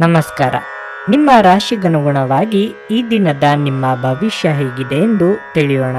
ನಮಸ್ಕಾರ. ನಿಮ್ಮ ರಾಶಿಗನುಗುಣವಾಗಿ ಈ ದಿನದ ನಿಮ್ಮ ಭವಿಷ್ಯ ಹೇಗಿದೆ ಎಂದು ತಿಳಿಯೋಣ.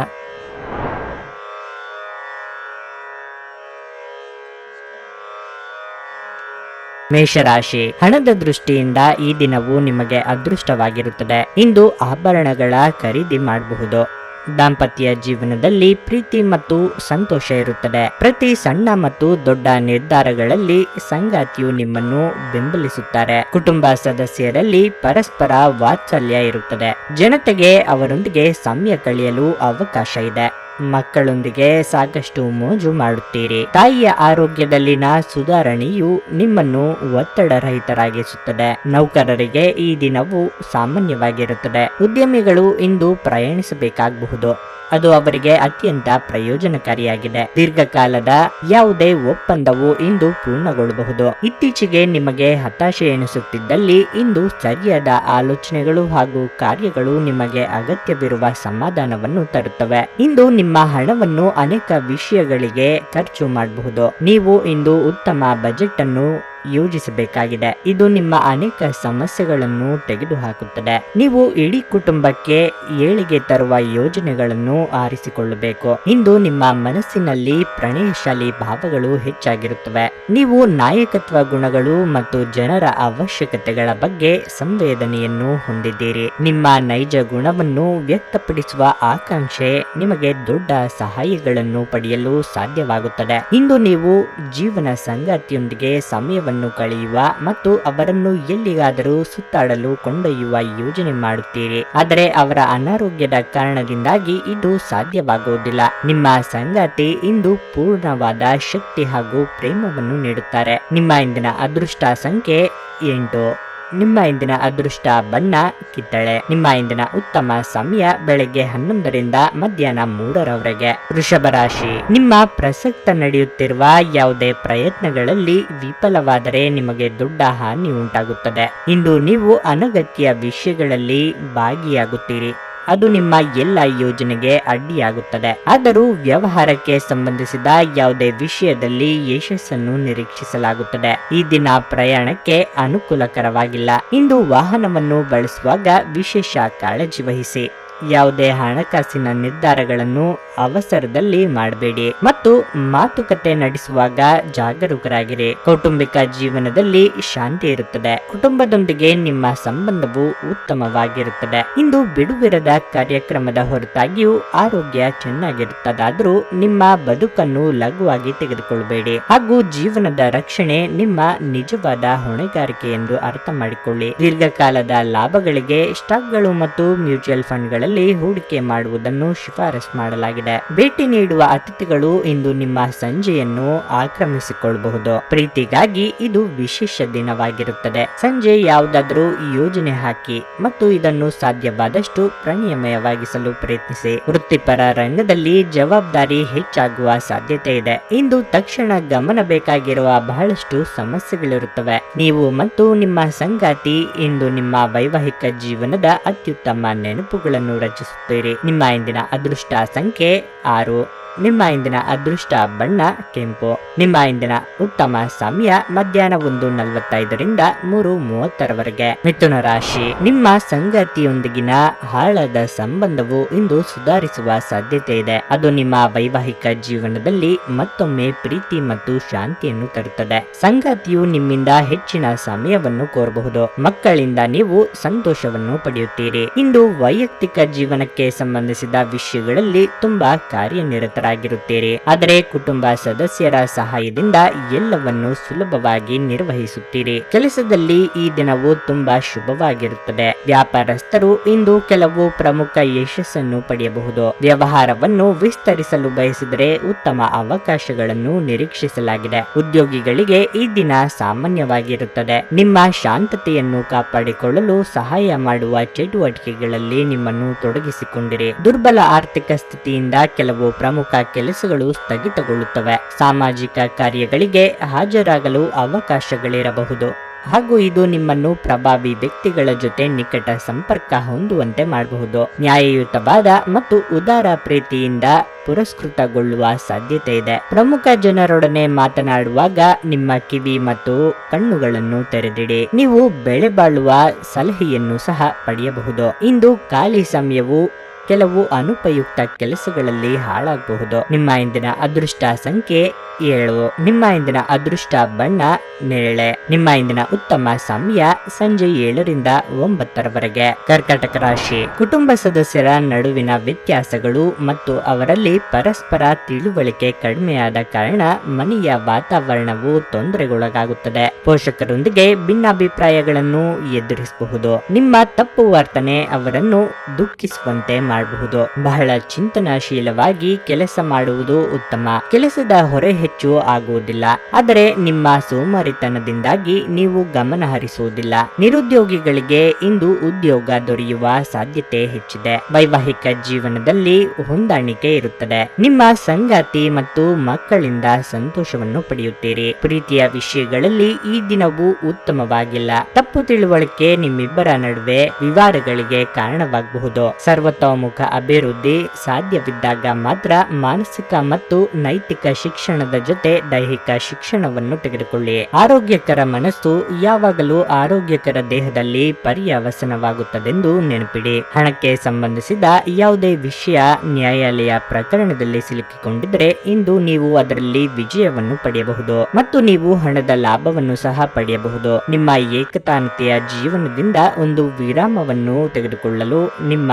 ಮೇಷರಾಶಿ, ಹಣದ ದೃಷ್ಟಿಯಿಂದ ಈ ದಿನವು ನಿಮಗೆ ಅದೃಷ್ಟವಾಗಿರುತ್ತದೆ. ಇಂದು ಆಭರಣಗಳ ಖರೀದಿ ಮಾಡಬಹುದು. ದಾಂಪತ್ಯ ಜೀವನದಲ್ಲಿ ಪ್ರೀತಿ ಮತ್ತು ಸಂತೋಷ ಇರುತ್ತದೆ. ಪ್ರತಿ ಸಣ್ಣ ಮತ್ತು ದೊಡ್ಡ ನಿರ್ಧಾರಗಳಲ್ಲಿ ಸಂಗಾತಿಯು ನಿಮ್ಮನ್ನು ಬೆಂಬಲಿಸುತ್ತಾರೆ. ಕುಟುಂಬ ಸದಸ್ಯರಲ್ಲಿ ಪರಸ್ಪರ ವಾತ್ಸಲ್ಯ ಇರುತ್ತದೆ. ಜನತೆಗೆ ಅವರೊಂದಿಗೆ ಸಮಯ ಕಳೆಯಲು ಅವಕಾಶ ಇದೆ. ಮಕ್ಕಳೊಂದಿಗೆ ಸಾಕಷ್ಟು ಮೋಜು ಮಾಡುತ್ತೀರಿ. ತಾಯಿಯ ಆರೋಗ್ಯದಲ್ಲಿನ ಸುಧಾರಣೆಯು ನಿಮ್ಮನ್ನು ಒತ್ತಡರಹಿತರಾಗಿಸುತ್ತದೆ. ನೌಕರರಿಗೆ ಈ ದಿನವು ಸಾಮಾನ್ಯವಾಗಿರುತ್ತದೆ. ಉದ್ಯಮಿಗಳು ಇಂದು ಪ್ರಯಾಣಿಸಬೇಕಾಗಬಹುದು. ಅದು ಅವರಿಗೆ ಅತ್ಯಂತ ಪ್ರಯೋಜನಕಾರಿಯಾಗಿದೆ. ದೀರ್ಘಕಾಲದ ಯಾವುದೇ ಒಪ್ಪಂದವು ಇಂದು ಪೂರ್ಣಗೊಳ್ಳಬಹುದು. ಇತ್ತೀಚೆಗೆ ನಿಮಗೆ ಹತಾಶೆ ಎನಿಸುತ್ತಿದ್ದಲ್ಲಿ ಇಂದು ಸರಿಯಾದ ಆಲೋಚನೆಗಳು ಹಾಗೂ ಕಾರ್ಯಗಳು ನಿಮಗೆ ಅಗತ್ಯವಿರುವ ಸಮಾಧಾನವನ್ನು ತರುತ್ತವೆ. ಇಂದು ನಿಮ್ಮ ಹಣವನ್ನು ಅನೇಕ ವಿಷಯಗಳಿಗೆ ಖರ್ಚು ಮಾಡಬಹುದು. ನೀವು ಇಂದು ಉತ್ತಮ ಬಜೆಟ್ ಅನ್ನು ಯೋಜಿಸಬೇಕಾಗಿದೆ. ಇದು ನಿಮ್ಮ ಅನೇಕ ಸಮಸ್ಯೆಗಳನ್ನು ತೆಗೆದುಹಾಕುತ್ತದೆ. ನೀವು ಇಡೀ ಕುಟುಂಬಕ್ಕೆ ಏಳಿಗೆ ತರುವ ಯೋಜನೆಗಳನ್ನು ಆರಿಸಿಕೊಳ್ಳಬೇಕು. ಇಂದು ನಿಮ್ಮ ಮನಸ್ಸಿನಲ್ಲಿ ಪ್ರಣಯಶಾಲಿ ಭಾವಗಳು ಹೆಚ್ಚಾಗಿರುತ್ತವೆ. ನೀವು ನಾಯಕತ್ವ ಗುಣಗಳು ಮತ್ತು ಜನರ ಅವಶ್ಯಕತೆಗಳ ಬಗ್ಗೆ ಸಂವೇದನೆಯನ್ನು ಹೊಂದಿದ್ದೀರಿ. ನಿಮ್ಮ ನೈಜ ಗುಣವನ್ನು ವ್ಯಕ್ತಪಡಿಸುವ ಆಕಾಂಕ್ಷೆ ನಿಮಗೆ ದೊಡ್ಡ ಸಹಾಯಗಳನ್ನು ಪಡೆಯಲು ಸಾಧ್ಯವಾಗುತ್ತದೆ. ಇಂದು ನೀವು ಜೀವನ ಸಂಗಾತಿಯೊಂದಿಗೆ ಸಮಯವನ್ನು ಕಳೆಯುವ ಮತ್ತು ಅವರನ್ನು ಎಲ್ಲಿಗಾದರೂ ಸುತ್ತಾಡಲು ಕೊಂಡೊಯ್ಯುವ ಯೋಜನೆ ಮಾಡುತ್ತೀರಿ. ಆದರೆ ಅವರ ಅನಾರೋಗ್ಯದ ಕಾರಣದಿಂದಾಗಿ ಇದು ಸಾಧ್ಯವಾಗುವುದಿಲ್ಲ. ನಿಮ್ಮ ಸಂಗಾತಿ ಇಂದು ಪೂರ್ಣವಾದ ಶಕ್ತಿ ಹಾಗೂ ಪ್ರೇಮವನ್ನು ನೀಡುತ್ತಾರೆ. ನಿಮ್ಮ ಇಂದಿನ ಅದೃಷ್ಟ ಸಂಖ್ಯೆ ಎಂಟು. ನಿಮ್ಮ ಇಂದಿನ ಅದೃಷ್ಟ ಬಣ್ಣ ಕಿತ್ತಳೆ. ನಿಮ್ಮ ಇಂದಿನ ಉತ್ತಮ ಸಮಯ ಬೆಳಗ್ಗೆ ಹನ್ನೊಂದರಿಂದ ಮಧ್ಯಾಹ್ನ ಮೂರರವರೆಗೆ. ವೃಷಭ ರಾಶಿ. ನಿಮ್ಮ ಪ್ರಸಕ್ತ ನಡೆಯುತ್ತಿರುವ ಯಾವುದೇ ಪ್ರಯತ್ನಗಳಲ್ಲಿ ವಿಫಲವಾದರೆ ನಿಮಗೆ ದೊಡ್ಡ ಹಾನಿ ಉಂಟಾಗುತ್ತದೆ. ಇಂದು ನೀವು ಅನಗತ್ಯ ವಿಷಯಗಳಲ್ಲಿ ಭಾಗಿಯಾಗುತ್ತೀರಿ. ಅದು ನಿಮ್ಮ ಎಲ್ಲ ಯೋಜನೆಗೆ ಅಡ್ಡಿಯಾಗುತ್ತದೆ. ಆದರೂ ವ್ಯವಹಾರಕ್ಕೆ ಸಂಬಂಧಿಸಿದ ಯಾವುದೇ ವಿಷಯದಲ್ಲಿ ಯಶಸ್ಸನ್ನು ನಿರೀಕ್ಷಿಸಲಾಗುತ್ತದೆ. ಈ ದಿನ ಪ್ರಯಾಣಕ್ಕೆ ಅನುಕೂಲಕರವಾಗಿಲ್ಲ. ಇಂದು ವಾಹನವನ್ನು ಬಳಸುವಾಗ ವಿಶೇಷ ಕಾಳಜಿ ವಹಿಸಿ. ಯಾವುದೇ ಹಣಕಾಸಿನ ನಿರ್ಧಾರಗಳನ್ನು ಅವಸರದಲ್ಲಿ ಮಾಡಬೇಡಿ ಮತ್ತು ಮಾತುಕತೆ ನಡೆಸುವಾಗ ಜಾಗರೂಕರಾಗಿರಿ. ಕೌಟುಂಬಿಕ ಜೀವನದಲ್ಲಿ ಶಾಂತಿ ಇರುತ್ತದೆ. ಕುಟುಂಬದೊಂದಿಗೆ ನಿಮ್ಮ ಸಂಬಂಧವು ಉತ್ತಮವಾಗಿರುತ್ತದೆ. ಇಂದು ಬಿಡುವಿರದ ಕಾರ್ಯಕ್ರಮದ ಹೊರತಾಗಿಯೂ ಆರೋಗ್ಯ ಚೆನ್ನಾಗಿರುತ್ತದಾದರೂ ನಿಮ್ಮ ಬದುಕನ್ನು ಲಘುವಾಗಿ ತೆಗೆದುಕೊಳ್ಳಬೇಡಿ. ಹಾಗೂ ಜೀವನದ ರಕ್ಷಣೆ ನಿಮ್ಮ ನಿಜವಾದ ಹೊಣೆಗಾರಿಕೆ ಎಂದು ಅರ್ಥ ಮಾಡಿಕೊಳ್ಳಿ. ದೀರ್ಘಕಾಲದ ಲಾಭಗಳಿಗೆ ಸ್ಟಾಕ್ಗಳು ಮತ್ತು ಮ್ಯೂಚುವಲ್ ಫಂಡ್ಗಳಲ್ಲಿ ಹೂಡಿಕೆ ಮಾಡುವುದನ್ನು ಶಿಫಾರಸು ಮಾಡಲಾಗಿದೆ. ಭೇಟಿ ನೀಡುವ ಅತಿಥಿಗಳು ಇಂದು ನಿಮ್ಮ ಸಂಜೆಯನ್ನು ಆಕ್ರಮಿಸಿಕೊಳ್ಳಬಹುದು. ಪ್ರೀತಿಗಾಗಿ ಇದು ವಿಶೇಷ ದಿನವಾಗಿರುತ್ತದೆ. ಸಂಜೆ ಯಾವುದಾದರೂ ಯೋಜನೆ ಹಾಕಿ ಮತ್ತು ಇದನ್ನು ಸಾಧ್ಯವಾದಷ್ಟು ಪ್ರಣಯಮಯವಾಗಿಸಲು ಪ್ರಯತ್ನಿಸಿ. ವೃತ್ತಿಪರ ರಂಗದಲ್ಲಿ ಜವಾಬ್ದಾರಿ ಹೆಚ್ಚಾಗುವ ಸಾಧ್ಯತೆ ಇದೆ. ಇಂದು ತಕ್ಷಣ ಗಮನ ಬೇಕಾಗಿರುವ ಬಹಳಷ್ಟು ಸಮಸ್ಯೆಗಳಿರುತ್ತವೆ. ನೀವು ಮತ್ತು ನಿಮ್ಮ ಸಂಗಾತಿ ಇಂದು ನಿಮ್ಮ ವೈವಾಹಿಕ ಜೀವನದ ಅತ್ಯುತ್ತಮ ನೆನಪುಗಳನ್ನು ರಚಿಸುತ್ತೀರಿ. ನಿಮ್ಮ ಇಂದಿನ ಅದೃಷ್ಟ ಸಂಖ್ಯೆ ಆರು. ನಿಮ್ಮ ಇಂದಿನ ಅದೃಷ್ಟ ಬಣ್ಣ, ಕೆಂಪು. ನಿಮ್ಮ ಇಂದಿನ ಉತ್ತಮ ಸಮಯ ಮಧ್ಯಾಹ್ನ ಒಂದು ನಲವತ್ತೈದರಿಂದ ಮೂರು ಮೂವತ್ತರವರೆಗೆ. ಮಿಥುನ ರಾಶಿ, ನಿಮ್ಮ ಸಂಗತಿಯೊಂದಿಗಿನ ಹಾಳದ ಸಂಬಂಧವು ಇಂದು ಸುಧಾರಿಸುವ ಸಾಧ್ಯತೆ ಇದೆ. ಅದು ನಿಮ್ಮ ವೈವಾಹಿಕ ಜೀವನದಲ್ಲಿ ಮತ್ತೊಮ್ಮೆ ಪ್ರೀತಿ ಮತ್ತು ಶಾಂತಿಯನ್ನು ತರುತ್ತದೆ. ಸಂಗತಿಯು ನಿಮ್ಮಿಂದ ಹೆಚ್ಚಿನ ಸಮಯವನ್ನು ಕೋರಬಹುದು. ಮಕ್ಕಳಿಂದ ನೀವು ಸಂತೋಷವನ್ನು ಪಡೆಯುತ್ತೀರಿ. ಇಂದು ವೈಯಕ್ತಿಕ ಜೀವನಕ್ಕೆ ಸಂಬಂಧಿಸಿದ ವಿಷಯಗಳಲ್ಲಿ ತುಂಬಾ ಕಾರ್ಯನಿರತರಾಗಿರುತ್ತೀರಿ ಆದರೆ ಕುಟುಂಬ ಸದಸ್ಯರ ಸಹಾಯದಿಂದ ಎಲ್ಲವನ್ನು ಸುಲಭವಾಗಿ ನಿರ್ವಹಿಸುತ್ತೀರಿ. ಕೆಲಸದಲ್ಲಿ ಈ ದಿನವು ತುಂಬಾ ಶುಭವಾಗಿರುತ್ತದೆ. ವ್ಯಾಪಾರಸ್ಥರು ಇಂದು ಕೆಲವು ಪ್ರಮುಖ ಯಶಸ್ಸನ್ನು ಪಡೆಯಬಹುದು. ವ್ಯವಹಾರವನ್ನು ವಿಸ್ತರಿಸಲು ಬಯಸಿದರೆ ಉತ್ತಮ ಅವಕಾಶಗಳನ್ನು ನಿರೀಕ್ಷಿಸಲಾಗಿದೆ. ಉದ್ಯೋಗಿಗಳಿಗೆ ಈ ದಿನ ಸಾಮಾನ್ಯವಾಗಿರುತ್ತದೆ. ನಿಮ್ಮ ಶಾಂತತೆಯನ್ನು ಕಾಪಾಡಿಕೊಳ್ಳಲು ಸಹಾಯ ಮಾಡುವ ಚಟುವಟಿಕೆಗಳಲ್ಲಿ ನಿಮ್ಮನ್ನು ತೊಡಗಿಸಿಕೊಂಡಿರಿ. ದುರ್ಬಲ ಆರ್ಥಿಕ ಸ್ಥಿತಿಯಿಂದ ಕೆಲವು ಪ್ರಮುಖ ಕೆಲಸಗಳು ಸ್ಥಗಿತಗೊಳ್ಳುತ್ತವೆ. ಸಾಮಾಜಿಕ ಕಾರ್ಯಗಳಿಗೆ ಹಾಜರಾಗಲು ಅವಕಾಶಗಳಿರಬಹುದು. ಹಾಗೂ ಇದು ನಿಮ್ಮನ್ನು ಪ್ರಭಾವಿ ವ್ಯಕ್ತಿಗಳ ಜೊತೆ ನಿಕಟ ಸಂಪರ್ಕ ಹೊಂದುವಂತೆ ಮಾಡಬಹುದು. ನ್ಯಾಯಯುತವಾದ ಮತ್ತು ಉದಾರ ಪ್ರೀತಿಯಿಂದ ಪುರಸ್ಕೃತಗೊಳ್ಳುವ ಸಾಧ್ಯತೆ ಇದೆ. ಪ್ರಮುಖ ಜನರೊಡನೆ ಮಾತನಾಡುವಾಗ ನಿಮ್ಮ ಕಿವಿ ಮತ್ತು ಕಣ್ಣುಗಳನ್ನು ತೆರೆದಿಡಿ. ನೀವು ಬೆಳೆ ಬಾಳುವ ಸಲಹೆಯನ್ನು ಸಹ ಪಡೆಯಬಹುದು. ಇಂದು ಖಾಲಿ ಸಮಯವು ಕೆಲವು ಅನುಪಯುಕ್ತ ಕೆಲಸಗಳಲ್ಲಿ ಹಾಳಾಗಬಹುದು. ನಿಮ್ಮ ಇಂದಿನ ಅದೃಷ್ಟ ಸಂಖ್ಯೆ ಏಳು. ನಿಮ್ಮ ಇಂದಿನ ಅದೃಷ್ಟ ಬಣ್ಣ ನೇರಳೆ ನಿಮ್ಮ ಇಂದಿನ ಉತ್ತಮ ಸಮಯ ಸಂಜೆ ಏಳರಿಂದ ಒಂಬತ್ತರವರೆಗೆ. ಕರ್ಕಟಕ ರಾಶಿ. ಕುಟುಂಬ ಸದಸ್ಯರ ನಡುವಿನ ವ್ಯತ್ಯಾಸಗಳು ಮತ್ತು ಅವರಲ್ಲಿ ಪರಸ್ಪರ ತಿಳುವಳಿಕೆ ಕಡಿಮೆಯಾದ ಕಾರಣ ಮನೆಯ ವಾತಾವರಣವು ತೊಂದರೆಗೊಳಗಾಗುತ್ತದೆ. ಪೋಷಕರೊಂದಿಗೆ ಭಿನ್ನಾಭಿಪ್ರಾಯಗಳನ್ನು ಎದುರಿಸಬಹುದು. ನಿಮ್ಮ ತಪ್ಪು ವರ್ತನೆ ಅವರನ್ನು ದುಃಖಿಸುವಂತೆ ಮಾಡಬಹುದು. ಬಹಳ ಚಿಂತನಾಶೀಲವಾಗಿ ಕೆಲಸ ಮಾಡುವುದು ಉತ್ತಮ. ಕೆಲಸದ ಹೊರೆ ಹೆಚ್ಚು ಆಗುವುದಿಲ್ಲ. ಆದರೆ ನಿಮ್ಮ ಸೋಮಾರಿತನದಿಂದಾಗಿ ನೀವು ಗಮನ ಹರಿಸುವುದಿಲ್ಲ. ನಿರುದ್ಯೋಗಿಗಳಿಗೆ ಇಂದು ಉದ್ಯೋಗ ದೊರೆಯುವ ಸಾಧ್ಯತೆ ಹೆಚ್ಚಿದೆ. ವೈವಾಹಿಕ ಜೀವನದಲ್ಲಿ ಹೊಂದಾಣಿಕೆ ಇರುತ್ತದೆ. ನಿಮ್ಮ ಸಂಗಾತಿ ಮತ್ತು ಮಕ್ಕಳಿಂದ ಸಂತೋಷವನ್ನು ಪಡೆಯುತ್ತೀರಿ. ಪ್ರೀತಿಯ ವಿಷಯಗಳಲ್ಲಿ ಈ ದಿನವು ಉತ್ತಮವಾಗಿಲ್ಲ. ತಪ್ಪು ತಿಳುವಳಿಕೆ ನಿಮ್ಮಿಬ್ಬರ ನಡುವೆ ವಿವಾದಗಳಿಗೆ ಕಾರಣವಾಗಬಹುದು. ಸರ್ವತೋಮುಖ ಅಭಿವೃದ್ಧಿ ಸಾಧ್ಯವಿದ್ದಾಗ ಮಾತ್ರ ಮಾನಸಿಕ ಮತ್ತು ನೈತಿಕ ಶಿಕ್ಷಣದ ಜೊತೆ ದೈಹಿಕ ಶಿಕ್ಷಣವನ್ನು ತೆಗೆದುಕೊಳ್ಳಿ. ಆರೋಗ್ಯಕರ ಮನಸ್ಸು ಯಾವಾಗಲೂ ಆರೋಗ್ಯಕರ ದೇಹದಲ್ಲಿ ಪರ್ಯಾವಸನವಾಗುತ್ತದೆಂದು ನೆನಪಿಡಿ. ಹಣಕ್ಕೆ ಸಂಬಂಧಿಸಿದ ಯಾವುದೇ ವಿಷಯ ನ್ಯಾಯಾಲಯ ಪ್ರಕರಣದಲ್ಲಿ ಸಿಲುಕಿಕೊಂಡಿದ್ದರೆ ಇಂದು ನೀವು ಅದರಲ್ಲಿ ವಿಜಯವನ್ನು ಪಡೆಯಬಹುದು ಮತ್ತು ನೀವು ಹಣದ ಲಾಭವನ್ನು ಸಹ ಪಡೆಯಬಹುದು. ನಿಮ್ಮ ಏಕತಾನತೆಯ ಜೀವನದಿಂದ ಒಂದು ವಿರಾಮವನ್ನು ತೆಗೆದುಕೊಳ್ಳಲು ನಿಮ್ಮ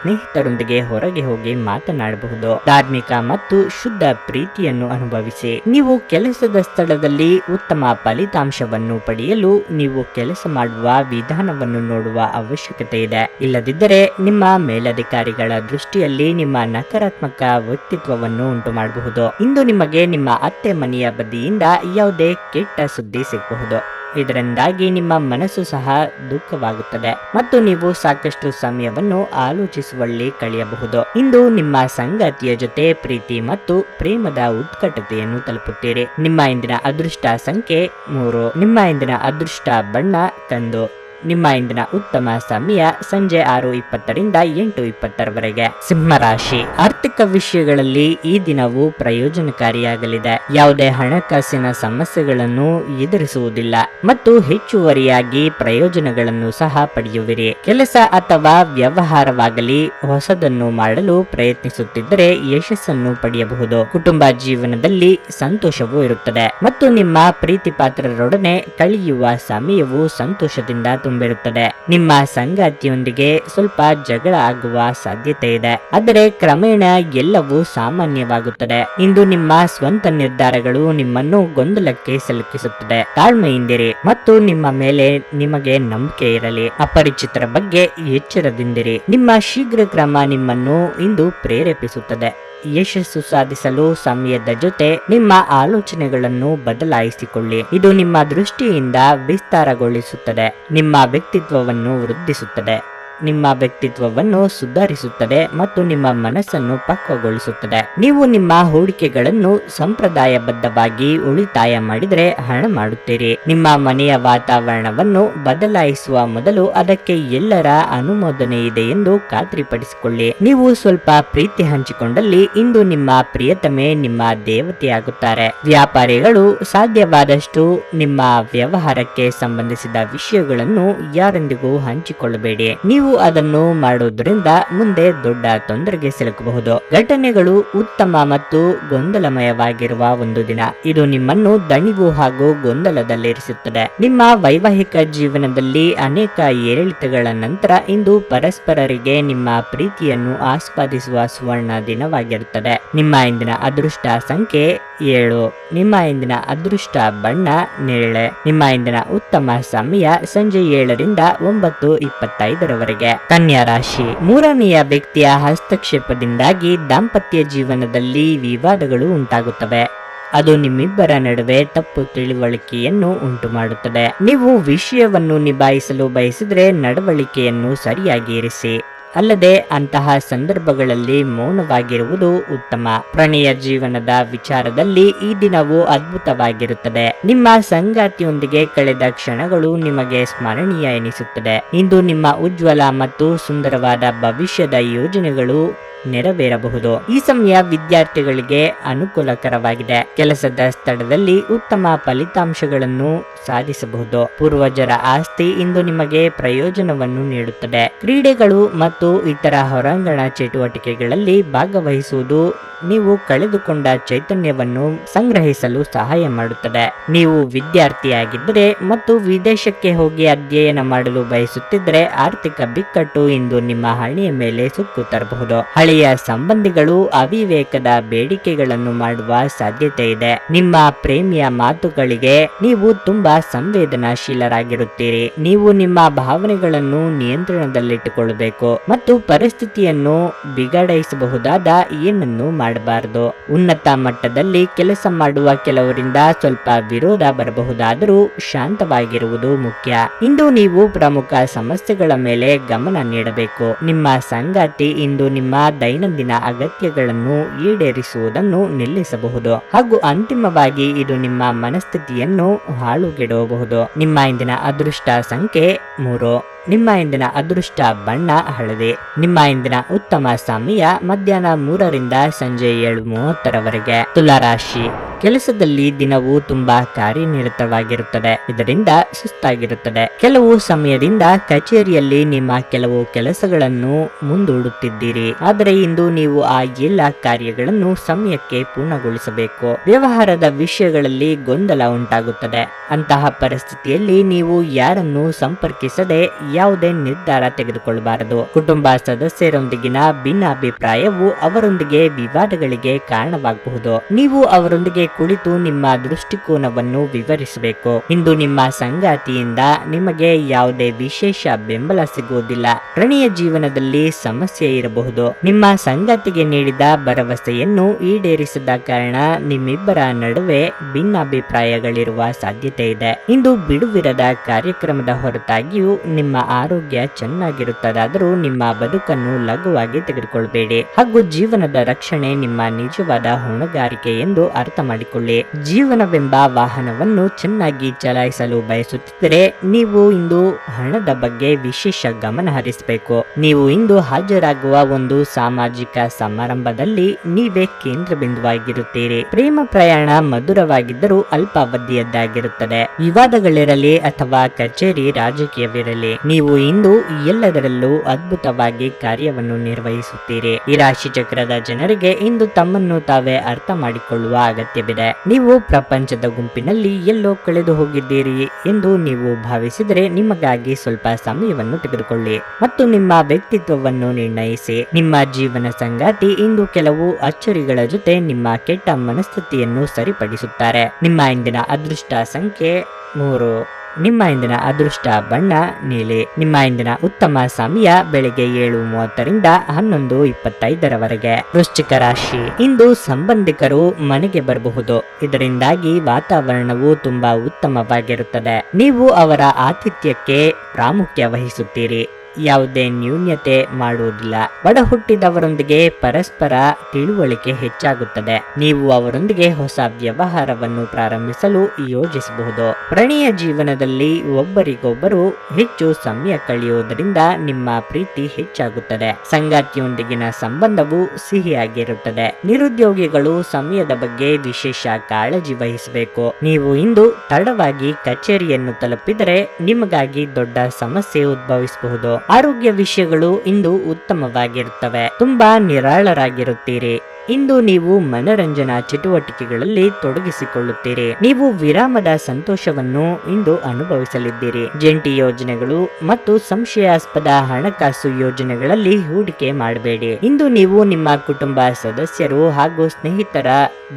ಸ್ನೇಹಿತರೊಂದಿಗೆ ಹೊರಗೆ ಹೋಗಿ ಮಾತನಾಡಬಹುದು. ಧಾರ್ಮಿಕ ಮತ್ತು ಶುದ್ಧ ಪ್ರೀತಿಯನ್ನು ಅನುಭವಿಸಿ. ನೀವು ಕೆಲಸದ ಸ್ಥಳದಲ್ಲಿ ಉತ್ತಮ ಫಲಿತಾಂಶವನ್ನು ಪಡೆಯಲು ನೀವು ಕೆಲಸ ಮಾಡುವ ವಿಧಾನವನ್ನು ನೋಡುವ ಅವಶ್ಯಕತೆ ಇದೆ. ಇಲ್ಲದಿದ್ದರೆ ನಿಮ್ಮ ಮೇಲಧಿಕಾರಿಗಳ ದೃಷ್ಟಿಯಲ್ಲಿ ನಿಮ್ಮ ನಕಾರಾತ್ಮಕ ವ್ಯಕ್ತಿತ್ವವನ್ನು ಉಂಟು ಮಾಡಬಹುದು ಇಂದು ನಿಮಗೆ ನಿಮ್ಮ ಅತ್ತೆ ಮನೆಯ ಬದಿಯಿಂದ ಯಾವುದೇ ಕೆಟ್ಟ ಸುದ್ದಿ ಸಿಗಬಹುದು. ಇದರಿಂದಾಗಿ ನಿಮ್ಮ ಮನಸ್ಸು ಸಹ ದುಃಖವಾಗುತ್ತದೆ ಮತ್ತು ನೀವು ಸಾಕಷ್ಟು ಸಮಯವನ್ನು ಆಲೋಚಿಸುವಲ್ಲಿ ಕಳೆಯಬಹುದು. ಇಂದು ನಿಮ್ಮ ಸಂಗಾತಿಯ ಜೊತೆ ಪ್ರೀತಿ ಮತ್ತು ಪ್ರೇಮದ ಉತ್ಕಟತೆಯನ್ನು ತಲುಪುತ್ತೀರಿ. ನಿಮ್ಮ ಇಂದಿನ ಅದೃಷ್ಟ ಸಂಖ್ಯೆ ಮೂರು. ನಿಮ್ಮ ಇಂದಿನ ಅದೃಷ್ಟ ಬಣ್ಣ ಕಂದು ನಿಮ್ಮ ಇಂದಿನ ಉತ್ತಮ ಸಮಯ ಸಂಜೆ ಆರು ಇಪ್ಪತ್ತರಿಂದ ಎಂಟು ಇಪ್ಪತ್ತರವರೆಗೆ ಸಿಂಹರಾಶಿ. ಆರ್ಥಿಕ ವಿಷಯಗಳಲ್ಲಿ ಈ ದಿನವು ಪ್ರಯೋಜನಕಾರಿಯಾಗಲಿದೆ. ಯಾವುದೇ ಹಣಕಾಸಿನ ಸಮಸ್ಯೆಗಳನ್ನು ಎದುರಿಸುವುದಿಲ್ಲ ಮತ್ತು ಹೆಚ್ಚುವರಿಯಾಗಿ ಪ್ರಯೋಜನಗಳನ್ನು ಸಹ ಪಡೆಯುವಿರಿ. ಕೆಲಸ ಅಥವಾ ವ್ಯವಹಾರವಾಗಲಿ ಹೊಸದನ್ನು ಮಾಡಲು ಪ್ರಯತ್ನಿಸುತ್ತಿದ್ದರೆ ಯಶಸ್ಸನ್ನು ಪಡೆಯಬಹುದು. ಕುಟುಂಬ ಜೀವನದಲ್ಲಿ ಸಂತೋಷವೂ ಇರುತ್ತದೆ. ಮತ್ತು ನಿಮ್ಮ ಪ್ರೀತಿ ಪಾತ್ರರೊಡನೆ ಕಳೆಯುವ ಸಮಯವು ಸಂತೋಷದಿಂದ ತುಂಬಿರುತ್ತದೆ. ನಿಮ್ಮ ಸಂಗಾತಿಯೊಂದಿಗೆ ಸ್ವಲ್ಪ ಜಗಳ ಆಗುವ ಸಾಧ್ಯತೆ ಇದೆ. ಆದರೆ ಕ್ರಮೇಣ ಎಲ್ಲವೂ ಸಾಮಾನ್ಯವಾಗುತ್ತದೆ. ಇಂದು ನಿಮ್ಮ ಸ್ವಂತ ನಿರ್ಧಾರಗಳು ನಿಮ್ಮನ್ನು ಗೊಂದಲಕ್ಕೆ ಸಿಲುಕಿಸುತ್ತದೆ. ತಾಳ್ಮೆಯಿಂದಿರಿ ಮತ್ತು ನಿಮ್ಮ ಮೇಲೆ ನಿಮಗೆ ನಂಬಿಕೆ ಇರಲಿ. ಅಪರಿಚಿತರ ಬಗ್ಗೆ ಎಚ್ಚರದಿಂದಿರಿ. ನಿಮ್ಮ ಶೀಘ್ರ ಕ್ರಮ ನಿಮ್ಮನ್ನು ಇಂದು ಪ್ರೇರೇಪಿಸುತ್ತದೆ. ಯಶಸ್ಸು ಸಾಧಿಸಲು ಸಮಯದ ಜೊತೆ ನಿಮ್ಮ ಆಲೋಚನೆಗಳನ್ನು ಬದಲಾಯಿಸಿಕೊಳ್ಳಿ. ಇದು ನಿಮ್ಮ ದೃಷ್ಟಿಯಿಂದ ವಿಸ್ತಾರಗೊಳಿಸುತ್ತದೆ. ನಿಮ್ಮ ವ್ಯಕ್ತಿತ್ವವನ್ನು ವೃದ್ಧಿಸುತ್ತದೆ. ನಿಮ್ಮ ವ್ಯಕ್ತಿತ್ವವನ್ನು ಸುಧಾರಿಸುತ್ತದೆ ಮತ್ತು ನಿಮ್ಮ ಮನಸ್ಸನ್ನು ಪಕ್ವಗೊಳಿಸುತ್ತದೆ. ನೀವು ನಿಮ್ಮ ಹೂಡಿಕೆಗಳನ್ನು ಸಂಪ್ರದಾಯಬದ್ಧವಾಗಿ ಉಳಿತಾಯ ಮಾಡಿದರೆ ಹಣ ಮಾಡುತ್ತೀರಿ. ನಿಮ್ಮ ಮನೆಯ ವಾತಾವರಣವನ್ನು ಬದಲಾಯಿಸುವ ಮೊದಲು ಅದಕ್ಕೆ ಎಲ್ಲರ ಅನುಮೋದನೆ ಇದೆ ಎಂದು ಖಾತ್ರಿಪಡಿಸಿಕೊಳ್ಳಿ. ನೀವು ಸ್ವಲ್ಪ ಪ್ರೀತಿ ಹಂಚಿಕೊಂಡಲ್ಲಿ ಇಂದು ನಿಮ್ಮ ಪ್ರಿಯತಮೆ ನಿಮ್ಮ ದೇವತೆಯಾಗುತ್ತಾರೆ. ವ್ಯಾಪಾರಿಗಳು ಸಾಧ್ಯವಾದಷ್ಟು ನಿಮ್ಮ ವ್ಯವಹಾರಕ್ಕೆ ಸಂಬಂಧಿಸಿದ ವಿಷಯಗಳನ್ನು ಯಾರೊಂದಿಗೂ ಹಂಚಿಕೊಳ್ಳಬೇಡಿ. ನೀವು ಅದನ್ನು ಮಾಡುವುದರಿಂದ ಮುಂದೆ ದೊಡ್ಡ ತೊಂದರೆಗೆ ಸಿಲುಕಬಹುದು. ಘಟನೆಗಳು ಉತ್ತಮ ಮತ್ತು ಗೊಂದಲಮಯವಾಗಿರುವ ಒಂದು ದಿನ. ಇದು ನಿಮ್ಮನ್ನು ದಣಿವು ಹಾಗೂ ಗೊಂದಲದಲ್ಲಿರಿಸುತ್ತದೆ. ನಿಮ್ಮ ವೈವಾಹಿಕ ಜೀವನದಲ್ಲಿ ಅನೇಕ ಏರಿಳಿತಗಳ ನಂತರ ಇಂದು ಪರಸ್ಪರರಿಗೆ ನಿಮ್ಮ ಪ್ರೀತಿಯನ್ನು ಆಸ್ವಾದಿಸುವ ಸುವರ್ಣ ದಿನವಾಗಿರುತ್ತದೆ. ನಿಮ್ಮ ಇಂದಿನ ಅದೃಷ್ಟ ಸಂಖ್ಯೆ ಏಳು. ನಿಮ್ಮ ಇಂದಿನ ಅದೃಷ್ಟ ಬಣ್ಣ ನೇಳೆ. ನಿಮ್ಮ ಇಂದಿನ ಉತ್ತಮ ಸಮಯ ಸಂಜೆ ಏಳರಿಂದ ಒಂಬತ್ತು ಇಪ್ಪತ್ತೈದರವರೆಗೆ. ಕನ್ಯಾ ರಾಶಿ. ಮೂರನೆಯ ವ್ಯಕ್ತಿಯ ಹಸ್ತಕ್ಷೇಪದಿಂದಾಗಿ ದಾಂಪತ್ಯ ಜೀವನದಲ್ಲಿ ವಿವಾದಗಳು ಉಂಟಾಗುತ್ತವೆ. ಅದು ನಿಮ್ಮಿಬ್ಬರ ನಡುವೆ ತಪ್ಪು ತಿಳುವಳಿಕೆಯನ್ನು ಉಂಟು ಮಾಡುತ್ತದೆ ನೀವು ವಿಷಯವನ್ನು ನಿಭಾಯಿಸಲು ಬಯಸಿದ್ರೆ ನಡವಳಿಕೆಯನ್ನು ಸರಿಯಾಗಿ ಇರಿಸಿ. ಅಲ್ಲದೆ ಅಂತಹ ಸಂದರ್ಭಗಳಲ್ಲಿ ಮೌನವಾಗಿರುವುದು ಉತ್ತಮ. ಪ್ರಣಯ ಜೀವನದ ವಿಚಾರದಲ್ಲಿ ಈ ದಿನವು ಅದ್ಭುತವಾಗಿರುತ್ತದೆ. ನಿಮ್ಮ ಸಂಗಾತಿಯೊಂದಿಗೆ ಕಳೆದ ಕ್ಷಣಗಳು ನಿಮಗೆ ಸ್ಮರಣೀಯ ಎನಿಸುತ್ತದೆ. ಇಂದು ನಿಮ್ಮ ಉಜ್ವಲ ಮತ್ತು ಸುಂದರವಾದ ಭವಿಷ್ಯದ ಯೋಜನೆಗಳು ನೆರವೇರಬಹುದು. ಈ ಸಮಯ ವಿದ್ಯಾರ್ಥಿಗಳಿಗೆ ಅನುಕೂಲಕರವಾಗಿದೆ. ಕೆಲಸದ ಸ್ಥಳದಲ್ಲಿ ಉತ್ತಮ ಫಲಿತಾಂಶಗಳನ್ನು ಸಾಧಿಸಬಹುದು. ಪೂರ್ವಜರ ಆಸ್ತಿ ಇಂದು ನಿಮಗೆ ಪ್ರಯೋಜನವನ್ನು ನೀಡುತ್ತದೆ. ಕ್ರೀಡೆಗಳು ಮತ್ತು ಇತರ ಹೊರಾಂಗಣ ಚಟುವಟಿಕೆಗಳಲ್ಲಿ ಭಾಗವಹಿಸುವುದು ನೀವು ಕಳೆದುಕೊಂಡ ಚೈತನ್ಯವನ್ನು ಸಂಗ್ರಹಿಸಲು ಸಹಾಯ ಮಾಡುತ್ತದೆ. ನೀವು ವಿದ್ಯಾರ್ಥಿಯಾಗಿದ್ದರೆ ಮತ್ತು ವಿದೇಶಕ್ಕೆ ಹೋಗಿ ಅಧ್ಯಯನ ಮಾಡಲು ಬಯಸುತ್ತಿದ್ದರೆ ಆರ್ಥಿಕ ಬಿಕ್ಕಟ್ಟು ಇಂದು ನಿಮ್ಮ ಹಣೆಯ ಮೇಲೆ ಸುಕ್ಕು ತರಬಹುದು. ಹಳೆಯ ಸಂಬಂಧಿಗಳು ಅವಿವೇಕದ ಬೇಡಿಕೆಗಳನ್ನು ಮಾಡುವ ಸಾಧ್ಯತೆ ಇದೆ. ನಿಮ್ಮ ಪ್ರೇಮಿಯ ಮಾತುಗಳಿಗೆ ನೀವು ತುಂಬಾ ಸಂವೇದನಾಶೀಲರಾಗಿರುತ್ತೀರಿ. ನೀವು ನಿಮ್ಮ ಭಾವನೆಗಳನ್ನು ನಿಯಂತ್ರಣದಲ್ಲಿಟ್ಟುಕೊಳ್ಳಬೇಕು ಮತ್ತು ಪರಿಸ್ಥಿತಿಯನ್ನು ಬಿಗಡಾಯಿಸಬಹುದಾದ ಏನನ್ನು ಮಾಡಬಾರದು. ಉನ್ನತ ಮಟ್ಟದಲ್ಲಿ ಕೆಲಸ ಮಾಡುವ ಕೆಲವರಿಂದ ಸ್ವಲ್ಪ ವಿರೋಧ ಬರಬಹುದಾದರೂ ಶಾಂತವಾಗಿರುವುದು ಮುಖ್ಯ. ಇಂದು ನೀವು ಪ್ರಮುಖ ಸಮಸ್ಯೆಗಳ ಮೇಲೆ ಗಮನ ನೀಡಬೇಕು. ನಿಮ್ಮ ಸಂಗಾತಿ ಇಂದು ನಿಮ್ಮ ದೈನಂದಿನ ಅಗತ್ಯಗಳನ್ನು ಈಡೇರಿಸುವುದನ್ನು ನಿಲ್ಲಿಸಬಹುದು. ಹಾಗೂ ಅಂತಿಮವಾಗಿ ಇದು ನಿಮ್ಮ ಮನಸ್ಥಿತಿಯನ್ನು ಹಾಳುಗೆಡಬಹುದು ನಿಮ್ಮ ಇಂದಿನ ಅದೃಷ್ಟ ಸಂಖ್ಯೆ ಮೂರು. ನಿಮ್ಮ ಇಂದಿನ ಅದೃಷ್ಟ ಬಣ್ಣ ಹಳದಿ. ನಿಮ್ಮ ಇಂದಿನ ಉತ್ತಮ ಸಮಯ ಮಧ್ಯಾಹ್ನ ಮೂರರಿಂದ ಸಂಜೆ ಏಳು ಮೂವತ್ತರವರೆಗೆ. ತುಲಾರಾಶಿ ಕೆಲಸದಲ್ಲಿ ದಿನವು ತುಂಬಾ ಕಾರ್ಯನಿರತವಾಗಿರುತ್ತದೆ. ಇದರಿಂದ ಸುಸ್ತಾಗಿರುತ್ತದೆ. ಕೆಲವು ಸಮಯದಿಂದ ಕಚೇರಿಯಲ್ಲಿ ನಿಮ್ಮ ಕೆಲವು ಕೆಲಸಗಳನ್ನು ಮುಂದೂಡುತ್ತಿದ್ದೀರಿ. ಆದರೆ ಇಂದು ನೀವು ಆ ಎಲ್ಲ ಕಾರ್ಯಗಳನ್ನು ಸಮಯಕ್ಕೆ ಪೂರ್ಣಗೊಳಿಸಬೇಕು. ವ್ಯವಹಾರದ ವಿಷಯಗಳಲ್ಲಿ ಗೊಂದಲ ಉಂಟಾಗುತ್ತದೆ. ಅಂತಹ ಪರಿಸ್ಥಿತಿಯಲ್ಲಿ ನೀವು ಯಾರನ್ನು ಸಂಪರ್ಕಿಸದೆ ಯಾವುದೇ ನಿರ್ಧಾರ ತೆಗೆದುಕೊಳ್ಳಬಾರದು. ಕುಟುಂಬ ಸದಸ್ಯರೊಂದಿಗಿನ ಭಿನ್ನಾಭಿಪ್ರಾಯವು ಅವರೊಂದಿಗೆ ವಿವಾದಗಳಿಗೆ ಕಾರಣವಾಗಬಹುದು. ನೀವು ಅವರೊಂದಿಗೆ ಕುಳಿತು ನಿಮ್ಮ ದೃಷ್ಟಿಕೋನವನ್ನು ವಿವರಿಸಬೇಕು. ಇಂದು ನಿಮ್ಮ ಸಂಗಾತಿಯಿಂದ ನಿಮಗೆ ಯಾವುದೇ ವಿಶೇಷ ಬೆಂಬಲ ಸಿಗುವುದಿಲ್ಲ. ಪ್ರಣಯ ಜೀವನದಲ್ಲಿ ಸಮಸ್ಯೆ ಇರಬಹುದು. ನಿಮ್ಮ ಸಂಗಾತಿಗೆ ನೀಡಿದ ಭರವಸೆಯನ್ನು ಈಡೇರಿಸದ ಕಾರಣ ನಿಮ್ಮಿಬ್ಬರ ನಡುವೆ ಭಿನ್ನಾಭಿಪ್ರಾಯಗಳಿರುವ ಸಾಧ್ಯತೆ ಇದೆ. ಇಂದು ಬಿಡುವಿರದ ಕಾರ್ಯಕ್ರಮದ ಹೊರತಾಗಿಯೂ ನಿಮ್ಮ ಆರೋಗ್ಯ ಚೆನ್ನಾಗಿರುತ್ತದಾದರೂ ನಿಮ್ಮ ಬದುಕನ್ನು ಲಘುವಾಗಿ ತೆಗೆದುಕೊಳ್ಳಬೇಡಿ ಹಾಗೂ ಜೀವನದ ರಕ್ಷಣೆ ನಿಮ್ಮ ನಿಜವಾದ ಹೊಣೆಗಾರಿಕೆ ಎಂದು ಅರ್ಥ ಮಾಡಿಕೊಳ್ಳಿ. ಜೀವನವೆಂಬ ವಾಹನವನ್ನು ಚೆನ್ನಾಗಿ ಚಲಾಯಿಸಲು ಬಯಸುತ್ತಿದ್ದರೆ ನೀವು ಇಂದು ಹಣದ ಬಗ್ಗೆ ವಿಶೇಷ ಗಮನ ಹರಿಸಬೇಕು. ನೀವು ಇಂದು ಹಾಜರಾಗುವ ಒಂದು ಸಾಮಾಜಿಕ ಸಮಾರಂಭದಲ್ಲಿ ನೀವೇ ಕೇಂದ್ರ ಬಿಂದುವಾಗಿರುತ್ತೀರಿ ಪ್ರೇಮ ಪ್ರಯಾಣ ಮಧುರವಾಗಿದ್ದರೂ ಅಲ್ಪಾವಧಿಯದ್ದಾಗಿರುತ್ತದೆ. ವಿವಾದಗಳಿರಲಿ ಅಥವಾ ಕಚೇರಿ ರಾಜಕೀಯವಿರಲಿ ನೀವು ಇಂದು ಎಲ್ಲದರಲ್ಲೂ ಅದ್ಭುತವಾಗಿ ಕಾರ್ಯವನ್ನು ನಿರ್ವಹಿಸುತ್ತೀರಿ. ಈ ರಾಶಿ ಚಕ್ರದ ಜನರಿಗೆ ಇಂದು ತಮ್ಮನ್ನು ತಾವೇ ಅರ್ಥ ಮಾಡಿಕೊಳ್ಳುವ ಅಗತ್ಯವಿದೆ. ನೀವು ಪ್ರಪಂಚದ ಗುಂಪಿನಲ್ಲಿ ಎಲ್ಲೋ ಕಳೆದು ಹೋಗಿದ್ದೀರಿ ಎಂದು ನೀವು ಭಾವಿಸಿದರೆ ನಿಮಗಾಗಿ ಸ್ವಲ್ಪ ಸಮಯವನ್ನು ತೆಗೆದುಕೊಳ್ಳಿ ಮತ್ತು ನಿಮ್ಮ ವ್ಯಕ್ತಿತ್ವವನ್ನು ನಿರ್ಣಯಿಸಿ. ನಿಮ್ಮ ಜೀವನ ಸಂಗಾತಿ ಇಂದು ಕೆಲವು ಅಚ್ಚರಿಗಳ ಜೊತೆ ನಿಮ್ಮ ಕೆಟ್ಟ ಮನಸ್ಥಿತಿಯನ್ನು ಸರಿಪಡಿಸುತ್ತಾರೆ. ನಿಮ್ಮ ಇಂದಿನ ಅದೃಷ್ಟ ಸಂಖ್ಯೆ ಮೂರು. ನಿಮ್ಮ ಇಂದಿನ ಅದೃಷ್ಟ ಬಣ್ಣ, ನೀಲಿ. ನಿಮ್ಮ ಇಂದಿನ ಉತ್ತಮ ಸಮಯ ಬೆಳಿಗ್ಗೆ ಏಳು ಮೂವತ್ತರಿಂದ ಹನ್ನೊಂದು ಇಪ್ಪತ್ತೈದರವರೆಗೆ. ವೃಶ್ಚಿಕ ರಾಶಿ. ಇಂದು ಸಂಬಂಧಿಕರು ಮನೆಗೆ ಬರಬಹುದು. ಇದರಿಂದಾಗಿ ವಾತಾವರಣವು ತುಂಬಾ ಉತ್ತಮವಾಗಿರುತ್ತದೆ. ನೀವು ಅವರ ಆತಿಥ್ಯಕ್ಕೆ ಪ್ರಾಮುಖ್ಯ ವಹಿಸುತ್ತೀರಿ. ಯಾವುದೇ ನ್ಯೂನ್ಯತೆ ಮಾಡುವುದಿಲ್ಲ. ಬಡ ಹುಟ್ಟಿದವರೊಂದಿಗೆ ಪರಸ್ಪರ ತಿಳುವಳಿಕೆ ಹೆಚ್ಚಾಗುತ್ತದೆ. ನೀವು ಅವರೊಂದಿಗೆ ಹೊಸ ವ್ಯವಹಾರವನ್ನು ಪ್ರಾರಂಭಿಸಲು ಯೋಜಿಸಬಹುದು. ಪ್ರಣಯ ಜೀವನದಲ್ಲಿ ಒಬ್ಬರಿಗೊಬ್ಬರು ಹೆಚ್ಚು ಸಮಯ ಕಳೆಯುವುದರಿಂದ ನಿಮ್ಮ ಪ್ರೀತಿ ಹೆಚ್ಚಾಗುತ್ತದೆ. ಸಂಗಾತಿಯೊಂದಿಗಿನ ಸಂಬಂಧವು ಸಿಹಿಯಾಗಿರುತ್ತದೆ. ನಿರುದ್ಯೋಗಿಗಳು ಸಮಯದ ಬಗ್ಗೆ ವಿಶೇಷ ಕಾಳಜಿ ವಹಿಸಬೇಕು. ನೀವು ಇಂದು ತಡವಾಗಿ ಕಚೇರಿಯನ್ನು ತಲುಪಿದರೆ ನಿಮಗಾಗಿ ದೊಡ್ಡ ಸಮಸ್ಯೆ ಉದ್ಭವಿಸಬಹುದು. ಆರೋಗ್ಯ ವಿಷಯಗಳು ಇಂದು ಉತ್ತಮವಾಗಿರುತ್ತವೆ. ತುಂಬಾ ನಿರಾಳರಾಗಿರುತ್ತೀರಿ. ಇಂದು ನೀವು ಮನರಂಜನಾ ಚಟುವಟಿಕೆಗಳಲ್ಲಿ ತೊಡಗಿಸಿಕೊಳ್ಳುತ್ತೀರಿ. ನೀವು ವಿರಾಮದ ಸಂತೋಷವನ್ನು ಇಂದು ಅನುಭವಿಸಲಿದ್ದೀರಿ. ಜಂಟಿ ಯೋಜನೆಗಳು ಮತ್ತು ಸಂಶಯಾಸ್ಪದ ಹಣಕಾಸು ಯೋಜನೆಗಳಲ್ಲಿ ಹೂಡಿಕೆ ಮಾಡಬೇಡಿ. ಇಂದು ನೀವು ನಿಮ್ಮ ಕುಟುಂಬ ಸದಸ್ಯರು ಹಾಗೂ ಸ್ನೇಹಿತರ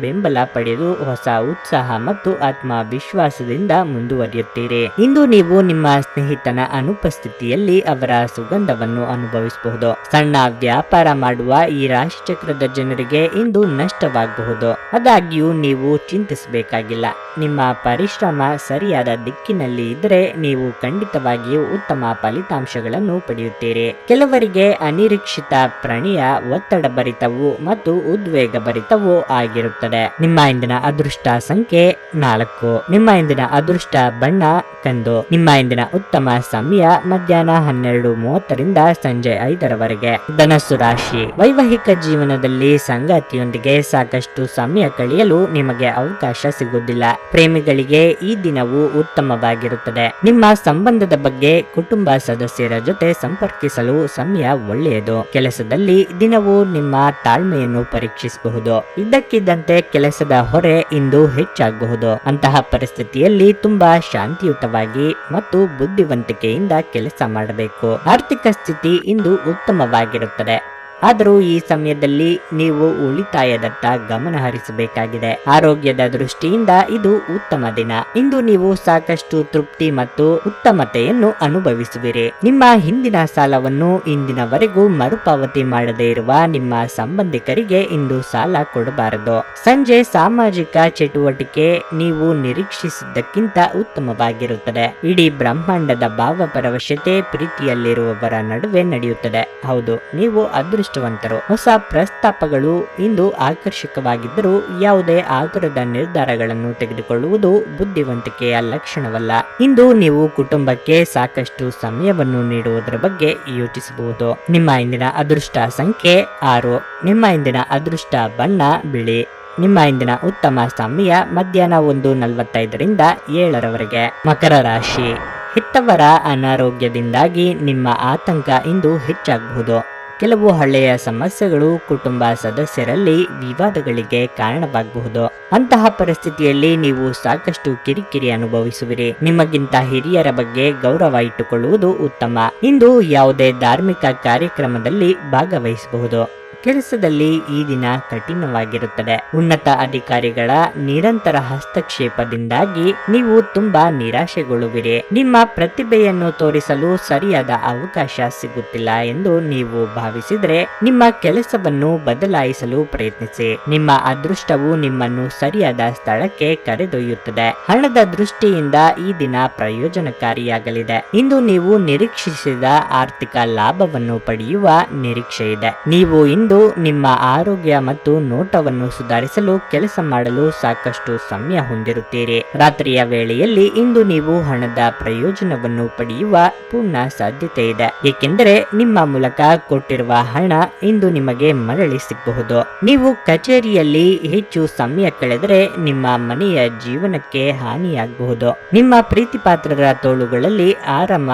ಬೆಂಬಲ ಪಡೆದು ಹೊಸ ಉತ್ಸಾಹ ಮತ್ತು ಆತ್ಮವಿಶ್ವಾಸದಿಂದ ಮುಂದುವರಿಯುತ್ತೀರಿ. ಇಂದು ನೀವು ನಿಮ್ಮ ಸ್ನೇಹಿತನ ಅನುಪಸ್ಥಿತಿಯಲ್ಲಿ ಅವರ ಸುಗಂಧವನ್ನು ಅನುಭವಿಸಬಹುದು. ಸಣ್ಣ ವ್ಯಾಪಾರ ಮಾಡುವ ಈ ರಾಶಿಚಕ್ರದ ಜನರಿಗೆ ನಿಮಗೆ ಇಂದು ನಷ್ಟವಾಗಬಹುದು. ಆದಾಗ್ಯೂ ನೀವು ಚಿಂತಿಸಬೇಕಾಗಿಲ್ಲ. ನಿಮ್ಮ ಪರಿಶ್ರಮ ಸರಿಯಾದ ದಿಕ್ಕಿನಲ್ಲಿ ಇದ್ದರೆ ನೀವು ಖಂಡಿತವಾಗಿಯೂ ಉತ್ತಮ ಫಲಿತಾಂಶಗಳನ್ನು ಪಡೆಯುತ್ತೀರಿ. ಕೆಲವರಿಗೆ ಅನಿರೀಕ್ಷಿತ ಪ್ರಣಯ ಒತ್ತಡ ಭರಿತವು ಮತ್ತು ಉದ್ವೇಗ ಭರಿತವು ಆಗಿರುತ್ತದೆ. ನಿಮ್ಮ ಇಂದಿನ ಅದೃಷ್ಟ ಸಂಖ್ಯೆ ನಾಲ್ಕು. ನಿಮ್ಮ ಇಂದಿನ ಅದೃಷ್ಟ ಬಣ್ಣ ಕಂದು. ನಿಮ್ಮ ಇಂದಿನ ಉತ್ತಮ ಸಮಯ ಮಧ್ಯಾಹ್ನ ಹನ್ನೆರಡು ಮೂವತ್ತರಿಂದ ಸಂಜೆ ಐದರವರೆಗೆ. ಧನಸ್ಸು ರಾಶಿ. ವೈವಾಹಿಕ ಜೀವನದಲ್ಲಿ ಸಂಗಾತಿಯೊಂದಿಗೆ ಸಾಕಷ್ಟು ಸಮಯ ಕಳೆಯಲು ನಿಮಗೆ ಅವಕಾಶ ಸಿಗುವುದಿಲ್ಲ. ಪ್ರೇಮಿಗಳಿಗೆ ಈ ದಿನವು ಉತ್ತಮವಾಗಿರುತ್ತದೆ. ನಿಮ್ಮ ಸಂಬಂಧದ ಬಗ್ಗೆ ಕುಟುಂಬ ಸದಸ್ಯರ ಜೊತೆ ಸಂಪರ್ಕಿಸಲು ಸಮಯ ಒಳ್ಳೆಯದು. ಕೆಲಸದಲ್ಲಿ ದಿನವು ನಿಮ್ಮ ತಾಳ್ಮೆಯನ್ನು ಪರೀಕ್ಷಿಸಬಹುದು. ಇದ್ದಕ್ಕಿದ್ದಂತೆ ಕೆಲಸದ ಹೊರೆ ಇಂದು ಹೆಚ್ಚಾಗಬಹುದು. ಅಂತಹ ಪರಿಸ್ಥಿತಿಯಲ್ಲಿ ತುಂಬಾ ಶಾಂತಿಯುತವಾಗಿ ಮತ್ತು ಬುದ್ಧಿವಂತಿಕೆಯಿಂದ ಕೆಲಸ ಮಾಡಬೇಕು. ಆರ್ಥಿಕ ಸ್ಥಿತಿ ಇಂದು ಉತ್ತಮವಾಗಿರುತ್ತದೆ. ಆದರೂ ಈ ಸಮಯದಲ್ಲಿ ನೀವು ಉಳಿತಾಯದತ್ತ ಗಮನ ಹರಿಸಬೇಕಾಗಿದೆ. ಆರೋಗ್ಯದ ದೃಷ್ಟಿಯಿಂದ ಇದು ಉತ್ತಮ ದಿನ. ಇಂದು ನೀವು ಸಾಕಷ್ಟು ತೃಪ್ತಿ ಮತ್ತು ಉತ್ತಮತೆಯನ್ನು ಅನುಭವಿಸುವಿರಿ. ನಿಮ್ಮ ಹಿಂದಿನ ಸಾಲವನ್ನು ಇಂದಿನವರೆಗೂ ಮರುಪಾವತಿ ಮಾಡದೇ ಇರುವ ನಿಮ್ಮ ಸಂಬಂಧಿಕರಿಗೆ ಇಂದು ಸಾಲ ಕೊಡಬಾರದು. ಸಂಜೆ ಸಾಮಾಜಿಕ ಚಟುವಟಿಕೆ ನೀವು ನಿರೀಕ್ಷಿಸಿದ್ದಕ್ಕಿಂತ ಉತ್ತಮವಾಗಿರುತ್ತದೆ. ಇಡೀ ಬ್ರಹ್ಮಾಂಡದ ಭಾವಪರವಶತೆ ಪ್ರೀತಿಯಲ್ಲಿರುವವರ ನಡುವೆ ನಡೆಯುತ್ತದೆ. ಹೌದು, ನೀವು ಅದೃಷ್ಟವಂತರು ಹೊಸ ಪ್ರಸ್ತಾಪಗಳು ಇಂದು ಆಕರ್ಷಕವಾಗಿದ್ದರೂ ಯಾವುದೇ ಆತುರದ ನಿರ್ಧಾರಗಳನ್ನು ತೆಗೆದುಕೊಳ್ಳುವುದು ಬುದ್ಧಿವಂತಿಕೆಯ ಲಕ್ಷಣವಲ್ಲ. ಇಂದು ನೀವು ಕುಟುಂಬಕ್ಕೆ ಸಾಕಷ್ಟು ಸಮಯವನ್ನು ನೀಡುವುದರ ಬಗ್ಗೆ ಯೋಚಿಸಬಹುದು. ನಿಮ್ಮ ಇಂದಿನ ಅದೃಷ್ಟ ಸಂಖ್ಯೆ ಆರು. ನಿಮ್ಮ ಇಂದಿನ ಅದೃಷ್ಟ ಬಣ್ಣ ಬಿಳಿ. ನಿಮ್ಮ ಇಂದಿನ ಉತ್ತಮ ಸಮಯ ಮಧ್ಯಾಹ್ನ ಒಂದು ನಲವತ್ತೈದರಿಂದ ಏಳರವರೆಗೆ. ಮಕರ ರಾಶಿ. ಹೆತ್ತವರ ಅನಾರೋಗ್ಯದಿಂದಾಗಿ ನಿಮ್ಮ ಆತಂಕ ಇಂದು ಹೆಚ್ಚಾಗಬಹುದು. ಕೆಲವು ಹಳೆಯ ಸಮಸ್ಯೆಗಳು ಕುಟುಂಬ ಸದಸ್ಯರಲ್ಲಿ ವಿವಾದಗಳಿಗೆ ಕಾರಣವಾಗಬಹುದು. ಅಂತಹ ಪರಿಸ್ಥಿತಿಯಲ್ಲಿ ನೀವು ಸಾಕಷ್ಟು ಕಿರಿಕಿರಿ ಅನುಭವಿಸುವಿರಿ. ನಿಮಗಿಂತ ಹಿರಿಯರ ಬಗ್ಗೆ ಗೌರವ ಇಟ್ಟುಕೊಳ್ಳುವುದು ಉತ್ತಮ. ಇಂದು ಯಾವುದೇ ಧಾರ್ಮಿಕ ಕಾರ್ಯಕ್ರಮದಲ್ಲಿ ಭಾಗವಹಿಸಬಹುದು. ಕೆಲಸದಲ್ಲಿ ಈ ದಿನ ಕಠಿಣವಾಗಿರುತ್ತದೆ. ಉನ್ನತ ಅಧಿಕಾರಿಗಳ ನಿರಂತರ ಹಸ್ತಕ್ಷೇಪದಿಂದಾಗಿ ನೀವು ತುಂಬಾ ನಿರಾಶೆಗೊಳ್ಳುವಿರಿ. ನಿಮ್ಮ ಪ್ರತಿಭೆಯನ್ನು ತೋರಿಸಲು ಸರಿಯಾದ ಅವಕಾಶ ಸಿಗುತ್ತಿಲ್ಲ ಎಂದು ನೀವು ಭಾವಿಸಿದ್ರೆ ನಿಮ್ಮ ಕೆಲಸವನ್ನು ಬದಲಾಯಿಸಲು ಪ್ರಯತ್ನಿಸಿ. ನಿಮ್ಮ ಅದೃಷ್ಟವು ನಿಮ್ಮನ್ನು ಸರಿಯಾದ ಸ್ಥಳಕ್ಕೆ ಕರೆದೊಯ್ಯುತ್ತದೆ. ಹಣದ ದೃಷ್ಟಿಯಿಂದ ಈ ದಿನ ಪ್ರಯೋಜನಕಾರಿಯಾಗಲಿದೆ. ಇಂದು ನೀವು ನಿರೀಕ್ಷಿಸಿದ ಆರ್ಥಿಕ ಲಾಭವನ್ನು ಪಡೆಯುವ ನಿರೀಕ್ಷೆ ಇದೆ ನೀವು ಇಂದು ನಿಮ್ಮ ಆರೋಗ್ಯ ಮತ್ತು ನೋಟವನ್ನು ಸುಧಾರಿಸಲು ಕೆಲಸ ಮಾಡಲು ಸಾಕಷ್ಟು ಸಮಯ ಹೊಂದಿರುತ್ತೀರಿ. ರಾತ್ರಿಯ ವೇಳೆಯಲ್ಲಿ ಇಂದು ನೀವು ಹಣದ ಪ್ರಯೋಜನವನ್ನು ಪಡೆಯುವ ಪೂರ್ಣ ಸಾಧ್ಯತೆ ಇದೆ. ಏಕೆಂದರೆ ನಿಮ್ಮ ಮೂಲಕ ಕೊಟ್ಟಿರುವ ಹಣ ಇಂದು ನಿಮಗೆ ಮರಳಿ ಸಿಗಬಹುದು. ನೀವು ಕಚೇರಿಯಲ್ಲಿ ಹೆಚ್ಚು ಸಮಯ ಕಳೆದರೆ ನಿಮ್ಮ ಮನೆಯ ಜೀವನಕ್ಕೆ ಹಾನಿಯಾಗಬಹುದು. ನಿಮ್ಮ ಪ್ರೀತಿಪಾತ್ರರ ತೋಳುಗಳಲ್ಲಿ ಆರಾಮ,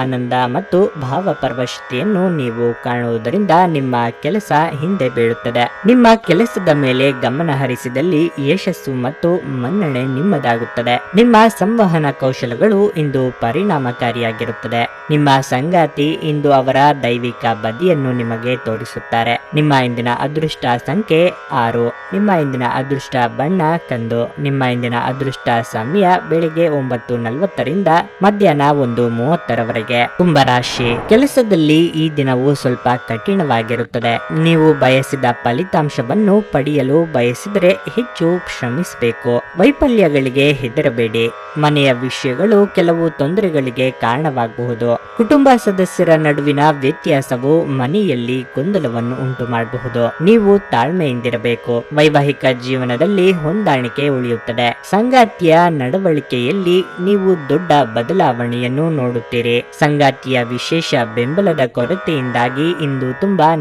ಆನಂದ ಮತ್ತು ಭಾವಪರವಶತೆಯನ್ನು ನೀವು ಕಾಣುವುದರಿಂದ ನಿಮ್ಮ ಕೆಲಸ ಹಿಂದೆ ಬೀಳುತ್ತದೆ. ನಿಮ್ಮ ಕೆಲಸದ ಮೇಲೆ ಗಮನ ಹರಿಸಿದಲ್ಲಿ ಯಶಸ್ಸು ಮತ್ತು ಮನ್ನಣೆ ನಿಮ್ಮದಾಗುತ್ತದೆ. ನಿಮ್ಮ ಸಂವಹನ ಕೌಶಲಗಳು ಇಂದು ಪರಿಣಾಮಕಾರಿಯಾಗಿರುತ್ತದೆ. ನಿಮ್ಮ ಸಂಗಾತಿ ಇಂದು ಅವರ ದೈವಿಕ ಬದಿಯನ್ನು ನಿಮಗೆ ತೋರಿಸುತ್ತಾರೆ. ನಿಮ್ಮ ಇಂದಿನ ಅದೃಷ್ಟ ಸಂಖ್ಯೆ ಆರು. ನಿಮ್ಮ ಇಂದಿನ ಅದೃಷ್ಟ ಬಣ್ಣ ಕಂದು. ನಿಮ್ಮ ಇಂದಿನ ಅದೃಷ್ಟ ಸಮಯ ಬೆಳಿಗ್ಗೆ ಒಂಬತ್ತು ನಲವತ್ತರಿಂದ ಮಧ್ಯಾಹ್ನ ಒಂದು ಮೂವತ್ತರವರೆಗೆ. ಕುಂಭರಾಶಿ ಕೆಲಸದಲ್ಲಿ ಈ ದಿನವು ಸ್ವಲ್ಪ ಕಠಿಣವಾಗಿರುತ್ತದೆ. ನೀವು ಬಯಸಿದ ಫಲಿತಾಂಶವನ್ನು ಪಡೆಯಲು ಬಯಸಿದರೆ ಹೆಚ್ಚು ಶ್ರಮಿಸಬೇಕು. ವೈಫಲ್ಯಗಳಿಗೆ ಹೆದರಬೇಡಿ. ಮನೆಯ ವಿಷಯಗಳು ಕೆಲವು ತೊಂದರೆಗಳಿಗೆ ಕಾರಣವಾಗಬಹುದು. ಕುಟುಂಬ ಸದಸ್ಯರ ನಡುವಿನ ವ್ಯತ್ಯಾಸವು ಮನೆಯಲ್ಲಿ ಗೊಂದಲವನ್ನು ಉಂಟು ಮಾಡಬಹುದು ನೀವು ತಾಳ್ಮೆಯಿಂದಿರಬೇಕು. ವೈವಾಹಿಕ ಜೀವನದಲ್ಲಿ ಹೊಂದಾಣಿಕೆ ಉಳಿಯುತ್ತದೆ. ಸಂಗಾತಿಯ ನಡವಳಿಕೆಯಲ್ಲಿ ನೀವು ದೊಡ್ಡ ಬದಲಾವಣೆಯನ್ನು ನೋಡುತ್ತೀರಿ. ಸಂಗಾತಿಯ ವಿಶೇಷ ಬೆಂಬಲದ ಕೊರತೆಯಿಂದಾಗಿ ಇಂದು ತುಂಬಾ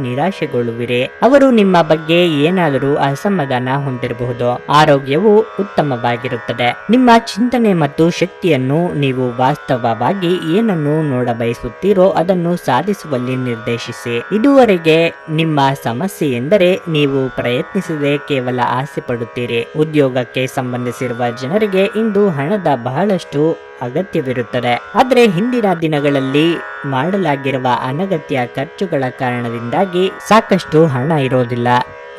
ನಿರಾಶೆಗೊಳ್ಳುವಿರಿ ಅವರು ನಿಮ್ಮ ಬಗ್ಗೆ ಏನಾದರೂ ಅಸಮಾಧಾನ ಹೊಂದಿರಬಹುದು. ಆರೋಗ್ಯವು ಉತ್ತಮವಾಗಿರುತ್ತದೆ. ನಿಮ್ಮ ಚಿಂತನೆ ಮತ್ತು ಶಕ್ತಿಯನ್ನು ನೀವು ವಾಸ್ತವವಾಗಿ ಏನನ್ನು ನೋಡಬಯಸುತ್ತೀರೋ ಅದನ್ನು ಸಾಧಿಸುವಲ್ಲಿ ನಿರ್ದೇಶಿಸಿ. ಇದುವರೆಗೆ ನಿಮ್ಮ ಸಮಸ್ಯೆ ಎಂದರೆ ನೀವು ಪ್ರಯತ್ನಿಸದೆ ಕೇವಲ ಆಸೆ ಪಡುತ್ತೀರಿ. ಉದ್ಯೋಗಕ್ಕೆ ಸಂಬಂಧಿಸಿರುವ ಜನರಿಗೆ ಇಂದು ಹಣದ ಬಹಳಷ್ಟು ಅಗತ್ಯವಿರುತ್ತದೆ. ಆದರೆ ಹಿಂದಿನ ದಿನಗಳಲ್ಲಿ ಮಾಡಲಾಗಿರುವ ಅನಗತ್ಯ ಖರ್ಚುಗಳ ಕಾರಣದಿಂದಾಗಿ ಸಾಕಷ್ಟು ಹಣ ಇರೋದಿಲ್ಲ.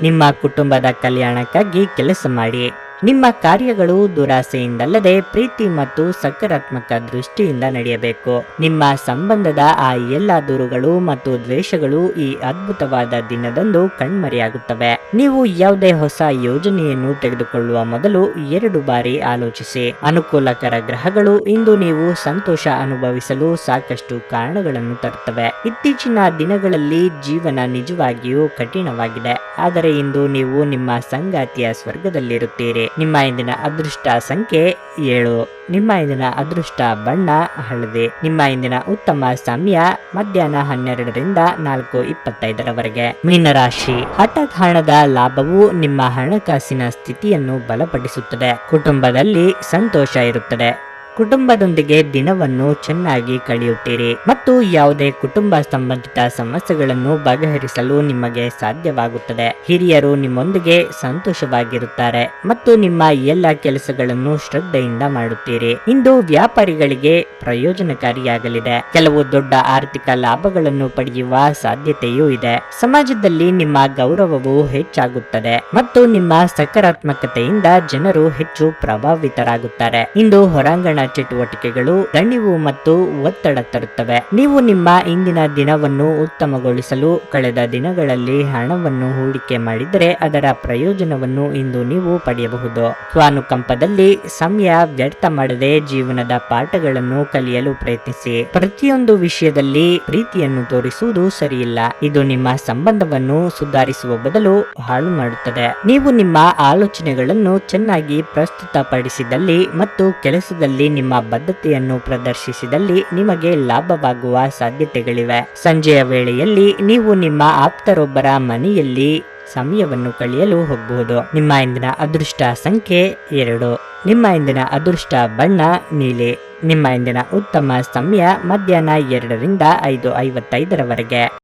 ನಿಮ್ಮ ಕುಟುಂಬದ ಕಲ್ಯಾಣಕ್ಕಾಗಿ ಕೆಲಸ ಮಾಡಿ. ನಿಮ್ಮ ಕಾರ್ಯಗಳು ದುರಾಸೆಯಿಂದಲ್ಲದೆ ಪ್ರೀತಿ ಮತ್ತು ಸಕಾರಾತ್ಮಕ ದೃಷ್ಟಿಯಿಂದ ನಡೆಯಬೇಕು. ನಿಮ್ಮ ಸಂಬಂಧದ ಆ ಎಲ್ಲ ದೂರುಗಳು ಮತ್ತು ದ್ವೇಷಗಳು ಈ ಅದ್ಭುತವಾದ ದಿನದಂದು ಕಣ್ಮರೆಯಾಗುತ್ತವೆ. ನೀವು ಯಾವುದೇ ಹೊಸ ಯೋಜನೆಯನ್ನು ತೆಗೆದುಕೊಳ್ಳುವ ಮೊದಲು ಎರಡು ಬಾರಿ ಆಲೋಚಿಸಿ. ಅನುಕೂಲಕರ ಗ್ರಹಗಳು ಇಂದು ನೀವು ಸಂತೋಷ ಅನುಭವಿಸಲು ಸಾಕಷ್ಟು ಕಾರಣಗಳನ್ನು ತರುತ್ತವೆ. ಇತ್ತೀಚಿನ ದಿನಗಳಲ್ಲಿ ಜೀವನ ನಿಜವಾಗಿಯೂ ಕಠಿಣವಾಗಿದೆ. ಆದರೆ ಇಂದು ನೀವು ನಿಮ್ಮ ಸಂಗಾತಿಯ ಸ್ವರ್ಗದಲ್ಲಿರುತ್ತೀರಿ. ನಿಮ್ಮ ಇಂದಿನ ಅದೃಷ್ಟ ಸಂಖ್ಯೆ ಏಳು. ನಿಮ್ಮ ಇಂದಿನ ಅದೃಷ್ಟ ಬಣ್ಣ, ಹಳದಿ. ನಿಮ್ಮ ಇಂದಿನ ಉತ್ತಮ ಸಮಯ ಮಧ್ಯಾಹ್ನ ಹನ್ನೆರಡರಿಂದ ನಾಲ್ಕು ಇಪ್ಪತ್ತೈದರವರೆಗೆ. ಮೀನರಾಶಿ ಹಠಾತ್ ಹಣದ ಲಾಭವು ನಿಮ್ಮ ಹಣಕಾಸಿನ ಸ್ಥಿತಿಯನ್ನು ಬಲಪಡಿಸುತ್ತದೆ. ಕುಟುಂಬದಲ್ಲಿ ಸಂತೋಷ ಇರುತ್ತದೆ. ಕುಟುಂಬದೊಂದಿಗೆ ದಿನವನ್ನು ಚೆನ್ನಾಗಿ ಕಳೆಯುತ್ತೀರಿ ಮತ್ತು ಯಾವುದೇ ಕುಟುಂಬ ಸಂಬಂಧಿತ ಸಮಸ್ಯೆಗಳನ್ನು ಬಗೆಹರಿಸಲು ನಿಮಗೆ ಸಾಧ್ಯವಾಗುತ್ತದೆ. ಹಿರಿಯರು ನಿಮ್ಮೊಂದಿಗೆ ಸಂತೋಷವಾಗಿರುತ್ತಾರೆ ಮತ್ತು ನಿಮ್ಮ ಎಲ್ಲ ಕೆಲಸಗಳನ್ನು ಶ್ರದ್ಧೆಯಿಂದ ಮಾಡುತ್ತೀರಿ. ಇಂದು ವ್ಯಾಪಾರಿಗಳಿಗೆ ಪ್ರಯೋಜನಕಾರಿಯಾಗಲಿದೆ. ಕೆಲವು ದೊಡ್ಡ ಆರ್ಥಿಕ ಲಾಭಗಳನ್ನು ಪಡೆಯುವ ಸಾಧ್ಯತೆಯೂ ಇದೆ. ಸಮಾಜದಲ್ಲಿ ನಿಮ್ಮ ಗೌರವವು ಹೆಚ್ಚಾಗುತ್ತದೆ ಮತ್ತು ನಿಮ್ಮ ಸಕಾರಾತ್ಮಕತೆಯಿಂದ ಜನರು ಹೆಚ್ಚು ಪ್ರಭಾವಿತರಾಗುತ್ತಾರೆ. ಇಂದು ಹೊರಾಂಗಣ ಚಟುವಟಿಕೆಗಳು ದಣಿವು ಮತ್ತು ಒತ್ತಡ ತರುತ್ತವೆ. ನೀವು ನಿಮ್ಮ ಇಂದಿನ ದಿನವನ್ನು ಉತ್ತಮಗೊಳಿಸಲು ಕಳೆದ ದಿನಗಳಲ್ಲಿ ಹಣವನ್ನು ಹೂಡಿಕೆ ಮಾಡಿದರೆ ಅದರ ಪ್ರಯೋಜನವನ್ನು ಇಂದು ನೀವು ಪಡೆಯಬಹುದು. ಸ್ವಾನುಕಂಪದಲ್ಲಿ ಸಮಯ ವ್ಯರ್ಥ ಮಾಡದೆ ಜೀವನದ ಪಾಠಗಳನ್ನು ಕಲಿಯಲು ಪ್ರಯತ್ನಿಸಿ. ಪ್ರತಿಯೊಂದು ವಿಷಯದಲ್ಲಿ ಪ್ರೀತಿಯನ್ನು ತೋರಿಸುವುದು ಸರಿಯಿಲ್ಲ. ಇದು ನಿಮ್ಮ ಸಂಬಂಧವನ್ನು ಸುಧಾರಿಸುವ ಬದಲು ಹಾಳು ಮಾಡುತ್ತದೆ. ನೀವು ನಿಮ್ಮ ಆಲೋಚನೆಗಳನ್ನು ಚೆನ್ನಾಗಿ ಪ್ರಸ್ತುತಪಡಿಸಿದಲ್ಲಿ ಮತ್ತು ಕೆಲಸದಲ್ಲಿ ನಿಮ್ಮ ಬದ್ಧತೆಯನ್ನು ಪ್ರದರ್ಶಿಸಿದಲ್ಲಿ ನಿಮಗೆ ಲಾಭವಾಗುವ ಸಾಧ್ಯತೆಗಳಿವೆ. ಸಂಜೆಯ ವೇಳೆಯಲ್ಲಿ ನೀವು ನಿಮ್ಮ ಆಪ್ತರೊಬ್ಬರ ಮನೆಯಲ್ಲಿ ಸಮಯವನ್ನು ಕಳೆಯಲು ಹೋಗಬಹುದು. ನಿಮ್ಮ ಇಂದಿನ ಅದೃಷ್ಟ ಸಂಖ್ಯೆ ಎರಡು. ನಿಮ್ಮ ಇಂದಿನ ಅದೃಷ್ಟ ಬಣ್ಣ ನೀಲಿ. ನಿಮ್ಮ ಇಂದಿನ ಉತ್ತಮ ಸಮಯ ಮಧ್ಯಾಹ್ನ ಎರಡರಿಂದ ಐದು ಐವತ್ತೈದರವರೆಗೆ.